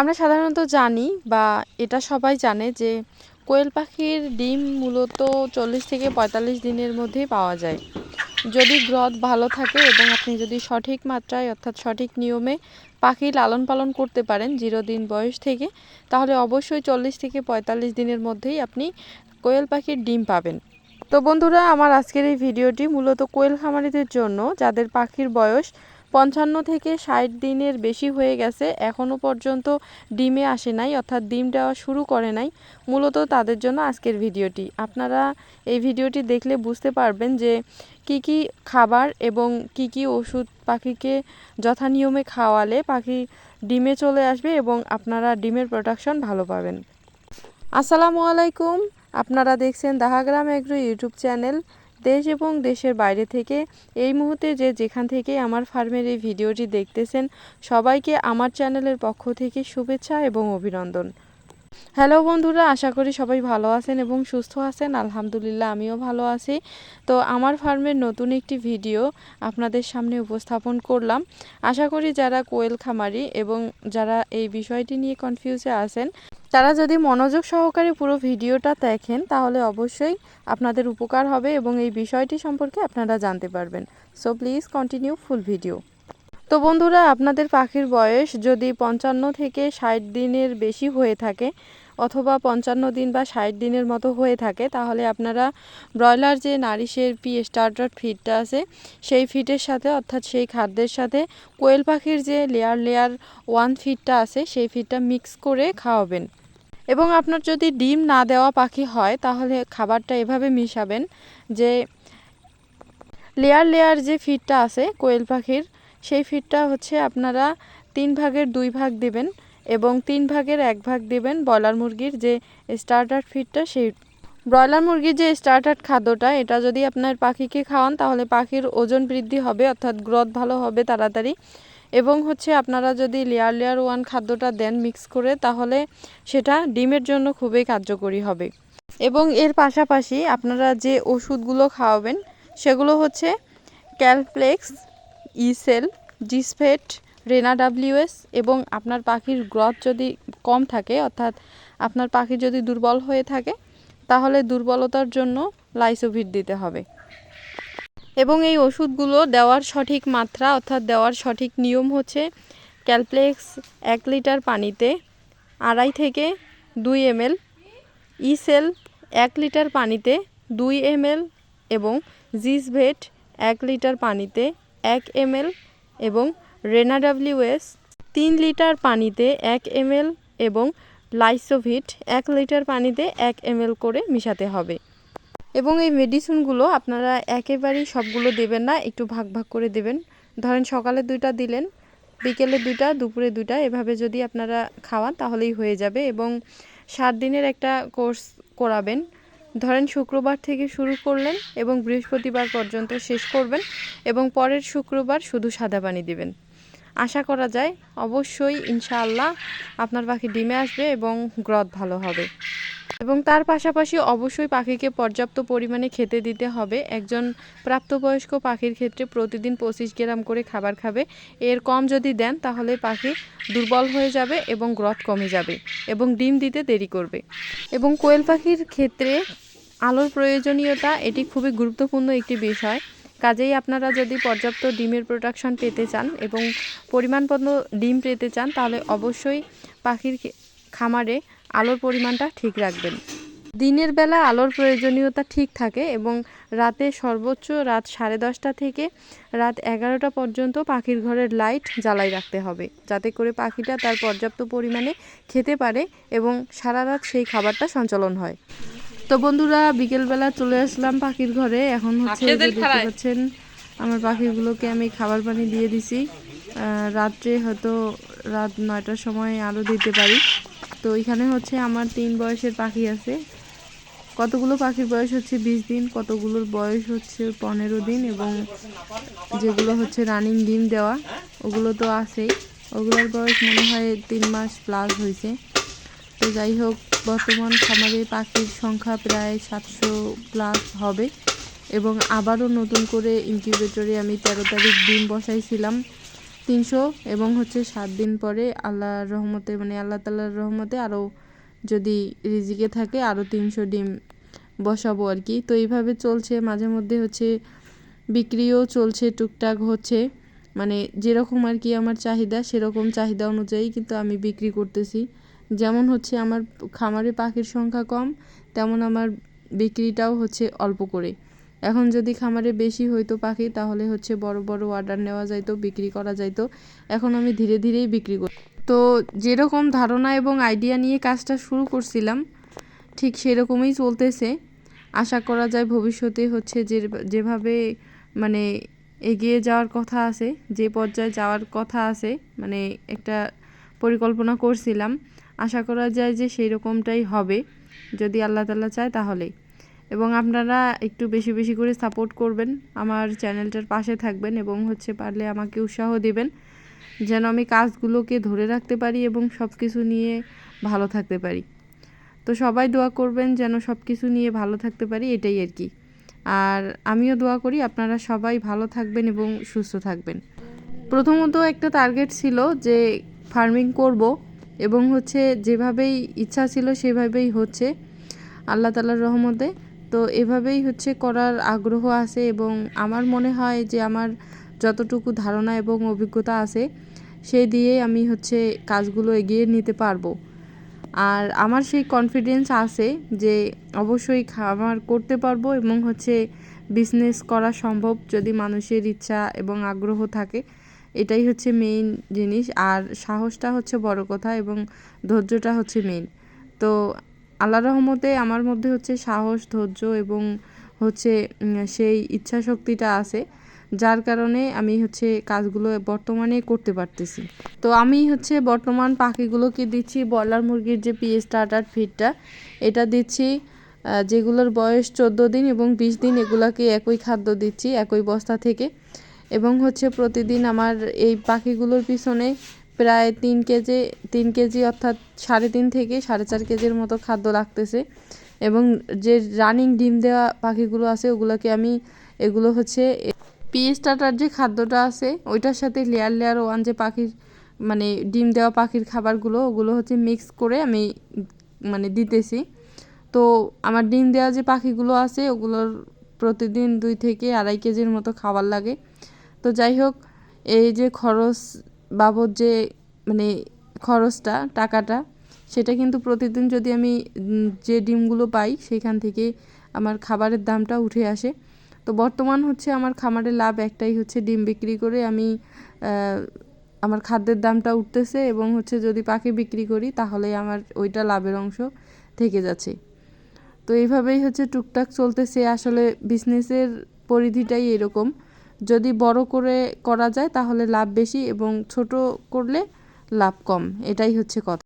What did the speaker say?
আমরা সাধারণত জানি বা এটা সবাই জানে যে কোয়েল পাখির ডিম মূলত চল্লিশ থেকে পঁয়তাল্লিশ দিনের মধ্যেই পাওয়া যায়। যদি গ্রথ ভালো থাকে এবং আপনি যদি সঠিক মাত্রায় অর্থাৎ সঠিক নিয়মে পাখি লালন পালন করতে পারেন জিরো দিন বয়স থেকে, তাহলে অবশ্যই চল্লিশ থেকে পঁয়তাল্লিশ দিনের মধ্যেই আপনি কোয়েল পাখির ডিম পাবেন। তো বন্ধুরা, আমার আজকের এই ভিডিওটি মূলত কোয়েল খামারিদের জন্য, যাদের পাখির বয়স পঞ্চান্ন থেকে ষাট দিনের বেশি হয়ে গেছে। এখনও পর্যন্ত ডিমে আসে নাই, অর্থাৎ ডিম দেওয়া শুরু করে নাই। মূলত তাদের জন্য আজকের ভিডিওটি। আপনারা এই ভিডিওটি দেখলে বুঝতে পারবেন যে কি কি খাবার এবং কি কি ওষুধ পাখিকে যথা নিয়মে খাওয়ালে পাখি ডিমে চলে আসবে এবং আপনারা ডিমের প্রোডাকশন ভালো পাবেন। আসসালামু আলাইকুম। আপনারা দেখছেন দাহাগ্রাম এগ্রো ইউটিউব চ্যানেল। দেশ এবং দেশের বাইরে থেকে এই মুহূর্তে যে যেখান থেকে আমার ফার্মের এই ভিডিওটি দেখতেছেন, সবাইকে আমার চ্যানেলের পক্ষ থেকে শুভেচ্ছা এবং অভিনন্দন। হ্যালো বন্ধুরা, আশা করি সবাই ভালো আছেন এবং সুস্থ আছেন। আলহামদুলিল্লাহ, আমিও ভালো আছি। তো আমার ফার্মের নতুন একটি ভিডিও আপনাদের সামনে উপস্থাপন করলাম। আশা করি যারা কোয়েল খামারি এবং যারা এই বিষয়টি নিয়ে কনফিউজে আছেন, তারা যদি মনোযোগ সহকারে পুরো ভিডিওটা দেখেন, তাহলে অবশ্যই আপনাদের উপকার হবে এবং এই বিষয়টি সম্পর্কে আপনারা জানতে পারবেন। So please continue full video তো বন্ধুরা, আপনাদের পাখির বয়স যদি পঞ্চান্ন থেকে ষাট দিনের বেশি হয়ে থাকে অথবা পঞ্চান্ন দিন বা ষাট দিনের মতো হয়ে থাকে, তাহলে আপনারা ব্রয়লার যে নারিশের পি স্টার্টার ফিডটা আছে, সেই ফিডের সাথে অর্থাৎ সেই খাদ্যের সাথে কোয়েল পাখির যে লেয়ার লেয়ার ওয়ান ফিডটা আছে, সেই ফিডটা মিক্স করে খাওয়াবেন। এবং আপনার যদি ডিম না দেওয়া পাখি হয়, তাহলে খাবারটা এভাবে মিশাবেন যে লেয়ার লেয়ার যে ফিডটা আছে কোয়েল পাখির সেই ফিডটা হচ্ছে আপনারা তিন ভাগের দুই ভাগ দেবেন এবং তিন ভাগের এক ভাগ দেবেন ব্রয়লার মুরগির যে স্টার্টার ফিডটা সেই ব্রয়লার মুরগির যে স্টার্টার খাদ্যটা, এটা যদি আপনার পাখিকে খাওয়ান তাহলে পাখির ওজন বৃদ্ধি হবে, অর্থাৎ গ্রোথ ভালো হবে তাড়াতাড়ি। এবং হচ্ছে আপনারা যদি লেয়ার লেয়ার ওয়ান খাদ্যটা দেন মিক্স করে, তাহলে সেটা ডিমের জন্য খুবই কার্যকরী হবে। এবং এর পাশাপাশি আপনারা যে ওষুধগুলো খাওয়াবেন, সেগুলো হচ্ছে ক্যালপ্লেক্স ইসেল, জিসফেট, রেনা ডাব্লিউএস এবং আপনার পাখির গ্রথ যদি কম থাকে, অর্থাৎ আপনার পাখি যদি দুর্বল হয়ে থাকে, তাহলে দুর্বলতার জন্য লাইসোভিট দিতে হবে। এবং এই ওষুধগুলো দেওয়ার সঠিক মাত্রা, অর্থাৎ দেওয়ার সঠিক নিয়ম হচ্ছে ক্যালপ্লেক্স এক লিটার পানিতে আড়াই থেকে দুই এমএল, ইসেল এক লিটার পানিতে দুই এমএল এবং জিসভেট এক লিটার পানিতে এক এমএল এবং রেনা ডাব্লিউএস তিন লিটার পানিতে এক এমএল এবং লাইসোভিট এক লিটার পানিতে এক এমএল করে মিশাতে হবে। এবং এই মেডিসিনগুলো আপনারা একেবারেই সবগুলো দেবেন না, একটু ভাগ ভাগ করে দেবেন। ধরেন সকালে দুইটা দিলেন, বিকেলে দুইটা, দুপুরে দুইটা, এভাবে যদি আপনারা খাওয়ান তাহলেই হয়ে যাবে। এবং সাত দিনের একটা কোর্স করাবেন ধরেন শুক্রবার থেকে শুরু করলেন এবং বৃহস্পতিবার পর্যন্ত শেষ করবেন এবং পরের শুক্রবার শুধু সাদা পানি দিবেন। আশা করা যায় অবশ্যই ইনশাআল্লাহ আপনার পাখি ডিমে আসবে এবং গ্রথ ভালো হবে। এবং তার পাশাপাশি অবশ্যই পাখিকে পর্যাপ্ত পরিমাণে খেতে দিতে হবে। একজন প্রাপ্তবয়স্ক পাখির ক্ষেত্রে প্রতিদিন পঁচিশ গ্রাম করে খাবার খাবে। এর কম যদি দেন তাহলে পাখি দুর্বল হয়ে যাবে এবং গ্রথ কমে যাবে এবং ডিম দিতে দেরি করবে। এবং কোয়েল পাখির ক্ষেত্রে আলোর প্রয়োজনীয়তা এটি খুবই গুরুত্বপূর্ণ একটি বিষয়। কাজেই আপনারা যদি পর্যাপ্ত ডিমের প্রোডাকশন পেতে চান এবং পরিমাণ পণ্য ডিম পেতে চান, তাহলে অবশ্যই পাখির খামারে আলোর পরিমাণটা ঠিক রাখবেন। দিনের বেলা আলোর প্রয়োজনীয়তা ঠিক থাকে এবং রাতে সর্বোচ্চ রাত সাড়ে দশটা থেকে রাত এগারোটা পর্যন্ত পাখির ঘরের লাইট জ্বালাই রাখতে হবে, যাতে করে পাখিটা তার পর্যাপ্ত পরিমাণে খেতে পারে এবং সারা রাত সেই খাবারটা সঞ্চালন হয়। তো বন্ধুরা বিকেলবেলা চলে আসলাম পাখির ঘরে। এখন হচ্ছে দেখতে পাচ্ছেন আমার পাখিগুলোকে আমি খাবার পানি দিয়ে দিছি। রাত্রে হয়তো রাত নয়টার সময় আরও দিতে পারি। তো এখানে হচ্ছে আমার তিন বয়সের পাখি আছে। কতগুলো পাখির বয়স হচ্ছে বিশ দিন কতগুলোর বয়স হচ্ছে পনেরো দিন এবং যেগুলো হচ্ছে রানিং ডিম দেওয়া ওগুলো তো আছেই। ওগুলোর বয়স মনে হয় তিন মাস প্লাস হয়েছে তো যাই হোক, বর্তমান খামারে পাখির সংখ্যা প্রায় সাতশো প্লাস হবে এবং আবারও নতুন করে ইনকিউবেটরে আমি তেরো তারিখ ডিম বসাইছিলাম তিনশো এবং হচ্ছে সাত দিন পরে আল্লাহর রহমতে মানে আল্লাহ তাল্লাহর রহমতে আরও যদি রিজিকে থাকে আরও তিনশো ডিম বসাবো আর কি। তো এইভাবে চলছে, মাঝে মধ্যে হচ্ছে বিক্রিও চলছে, টুকটাক হচ্ছে। মানে যেরকম আর কি আমার চাহিদা, সেরকম চাহিদা অনুযায়ী কিন্তু আমি বিক্রি করতেছি। যেমন হচ্ছে আমার খামারে পাখির সংখ্যা কম, তেমন আমার বিক্রিটাও হচ্ছে অল্প করে। এখন যদি খামারে বেশি হইতো পাখি, তাহলে হচ্ছে বড় বড় অর্ডার নেওয়া যাইতো, বিক্রি করা যাইতো। এখন আমি ধীরে, ধীরেই বিক্রি করি তো যেরকম ধারণা এবং আইডিয়া নিয়ে কাজটা শুরু করছিলাম, ঠিক সেরকমই চলতেছে। আশা করা যায় ভবিষ্যতে হচ্ছে যে, যেভাবে মানে এগিয়ে যাওয়ার কথা আছে, যে পর্যায়ে যাওয়ার কথা আছে মানে একটা পরিকল্পনা করছিলাম আশা করা যায় যে সেই রকমটাই হবে। যদি আল্লাহ তাল্লাহ চায় তাহলেই। এবং আপনারা একটু বেশি বেশি করে সাপোর্ট করবেন, আমার চ্যানেলটার পাশে থাকবেন এবং হচ্ছে পারলে আমাকে উৎসাহ দিবেন, যেন আমি কাজগুলোকে ধরে রাখতে পারি এবং সব কিছু নিয়ে ভালো থাকতে পারি। তো সবাই দোয়া করবেন যেন সব কিছু নিয়ে ভালো থাকতে পারি, এটাই আর কি। আর আমিও দোয়া করি আপনারা সবাই ভালো থাকবেন এবং সুস্থ থাকবেন। প্রথমত একটা টার্গেট ছিল যে ফার্মিং করব। এবং হচ্ছে যেভাবেই ইচ্ছা ছিল সেভাবেই হচ্ছে, আল্লাহ তালার রহমতে। তো এভাবেই হচ্ছে করার আগ্রহ আছে এবং আমার মনে হয় যে আমার যতটুকু ধারণা এবং অভিজ্ঞতা আছে সেই দিয়ে আমি হচ্ছে কাজগুলো এগিয়ে নিতে পারব। আর আমার সেই কনফিডেন্স আছে যে অবশ্যই খামার করতে পারব এবং হচ্ছে বিজনেস করা সম্ভব যদি মানুষের ইচ্ছা এবং আগ্রহ থাকে। এটাই হচ্ছে মেইন জিনিস। আর সাহসটা হচ্ছে বড় কথা এবং ধৈর্যটা হচ্ছে মেইন তো আল্লাহ রহমতে আমার মধ্যে হচ্ছে সাহস, ধৈর্য এবং হচ্ছে সেই ইচ্ছা শক্তিটা আছে, যার কারণে আমি হচ্ছে কাজগুলো বর্তমানে করতে পারতেছি। তো আমি হচ্ছে বর্তমান পাখিগুলোকে দিচ্ছি ব্রয়লার মুরগির যে পি স্টার্টার ফিডটা এটা দিচ্ছি যেগুলোর বয়স চোদ্দ দিন এবং বিশ দিন এগুলোকে একই খাদ্য দিচ্ছি, একই বস্তা থেকে। এবং হচ্ছে প্রতিদিন আমার এই পাখিগুলোর পিছনে প্রায় তিন কেজি তিন কেজি অর্থাৎ সাড়ে তিন থেকে সাড়ে চার কেজির মতো খাদ্য লাগতেছে। এবং যে রানিং ডিম দেওয়া পাখিগুলো আছে, ওগুলোকে আমি এগুলো হচ্ছে পি স্টার্টার যে খাদ্যটা আছে, ওইটার সাথে লেয়ার লেয়ার ওয়ান যে পাখির মানে ডিম দেওয়া পাখির খাবারগুলো, ওগুলো হচ্ছে মিক্স করে আমি মানে দিতেছি। তো আমার ডিম দেওয়া যে পাখিগুলো আছে, ওগুলোর প্রতিদিন দুই থেকে আড়াই কেজির মতো খাবার লাগে। তো যাই হোক, এই যে খরচ বাবদ যে মানে খরচটা, টাকাটা, সেটা কিন্তু প্রতিদিন যদি আমি যে ডিমগুলো পাই, সেখান থেকে আমার খাবারের দামটা উঠে আসে। তো বর্তমান হচ্ছে আমার খামারের লাভ একটাই হচ্ছে ডিম বিক্রি করে আমি আমার খাদ্যের দামটা উঠতেছে এবং হচ্ছে যদি পাখি বিক্রি করি, তাহলে আমার ওইটা লাভের অংশ থেকে যাচ্ছে। তো এইভাবেই হচ্ছে টুকটাক চলতেছে। আসলে বিজনেসের পরিধিটাই এরকম। যদি বড় করে করা যায় তাহলে লাভ বেশি এবং ছোট করলে লাভ কম। এটাই হচ্ছে কথা।